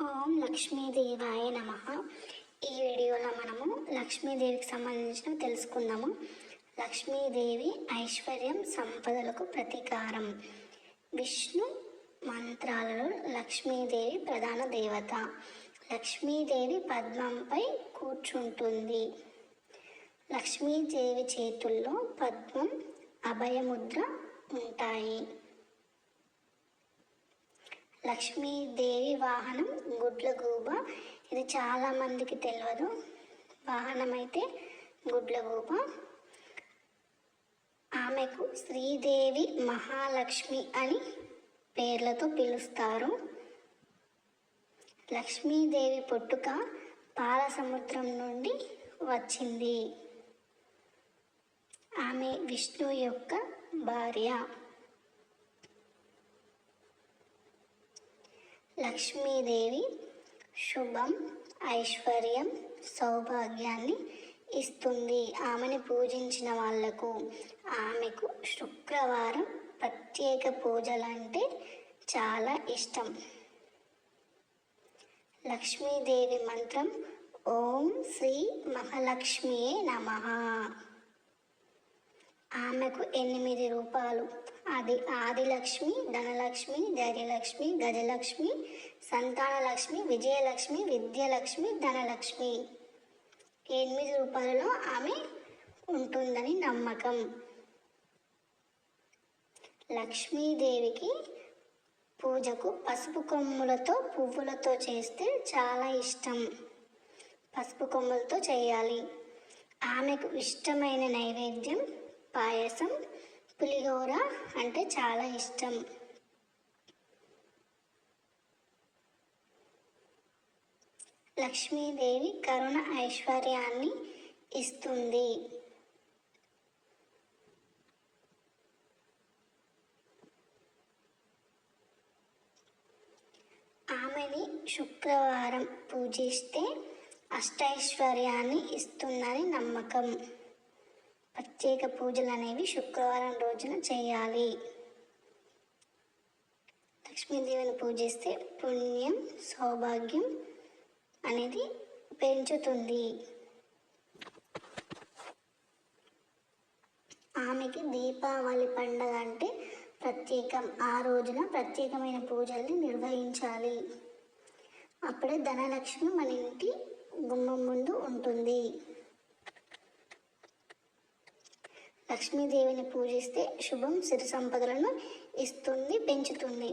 ఓం లక్ష్మీదేవాయ నమ. ఈ వీడియోలో మనము లక్ష్మీదేవికి సంబంధించిన తెలుసుకుందాము. లక్ష్మీదేవి ఐశ్వర్యం సంపదలకు ప్రతీకారం. విష్ణు మంత్రాలలో లక్ష్మీదేవి ప్రధాన దేవత. లక్ష్మీదేవి పద్మంపై కూర్చుంటుంది. లక్ష్మీదేవి చేతుల్లో పద్మం అభయముద్ర ఉంటాయి. లక్ష్మీదేవి వాహనం గుడ్లగూబ ఇది చాలా మందికి తెలియదు వాహనం అయితే గుడ్లగూబ ఆమెకు శ్రీదేవి మహాలక్ష్మి అని పేర్లతో పిలుస్తారు. లక్ష్మీదేవి పుట్టుక పాల సముద్రం నుండి వచ్చింది. ఆమె విష్ణు యొక్క భార్య. లక్ష్మీదేవి శుభం ఐశ్వర్యం సౌభాగ్యాన్ని ఇస్తుంది. ఆమెను పూజించిన వాళ్ళకు ఆమెకు శుక్రవారం ప్రత్యేక పూజలంటే చాలా ఇష్టం. లక్ష్మీదేవి మంత్రం ఓం శ్రీ మహాలక్ష్మియే నమ. ఆమెకు ఎనిమిది రూపాలు. అది ఆదిలక్ష్మి ధనలక్ష్మి ధైర్యలక్ష్మి గజలక్ష్మి సంతానలక్ష్మి విజయలక్ష్మి విద్యలక్ష్మి ధనలక్ష్మి. ఎనిమిది రూపాయలలో ఆమె ఉంటుందని నమ్మకం. లక్ష్మీదేవికి పూజకు పసుపు కొమ్ములతో పువ్వులతో చేస్తే చాలా ఇష్టం. పసుపు కొమ్ములతో చేయాలి. ఆమెకు ఇష్టమైన నైవేద్యం పాయసం పులిహోర అంటే చాలా ఇష్టం. లక్ష్మీదేవి కరుణ ఐశ్వర్యాన్ని ఇస్తుంది. ఆమెని శుక్రవారం పూజిస్తే అష్టైశ్వర్యాన్ని ఇస్తుందని నమ్మకం. ప్రత్యేక పూజలు అనేవి శుక్రవారం రోజున చేయాలి. లక్ష్మీదేవిని పూజిస్తే పుణ్యం సౌభాగ్యం అనేది పెంచుతుంది. ఆమెకి దీపావళి పండగ అంటే ప్రత్యేకం. ఆ రోజున ప్రత్యేకమైన పూజల్ని నిర్వహించాలి. అప్పుడే ధనలక్ష్మి మన ఇంటి గుమ్మం ముందు ఉంటుంది. లక్ష్మీదేవిని పూజిస్తే శుభం సిరి సంపదలను ఇస్తుంది పెంచుతుంది.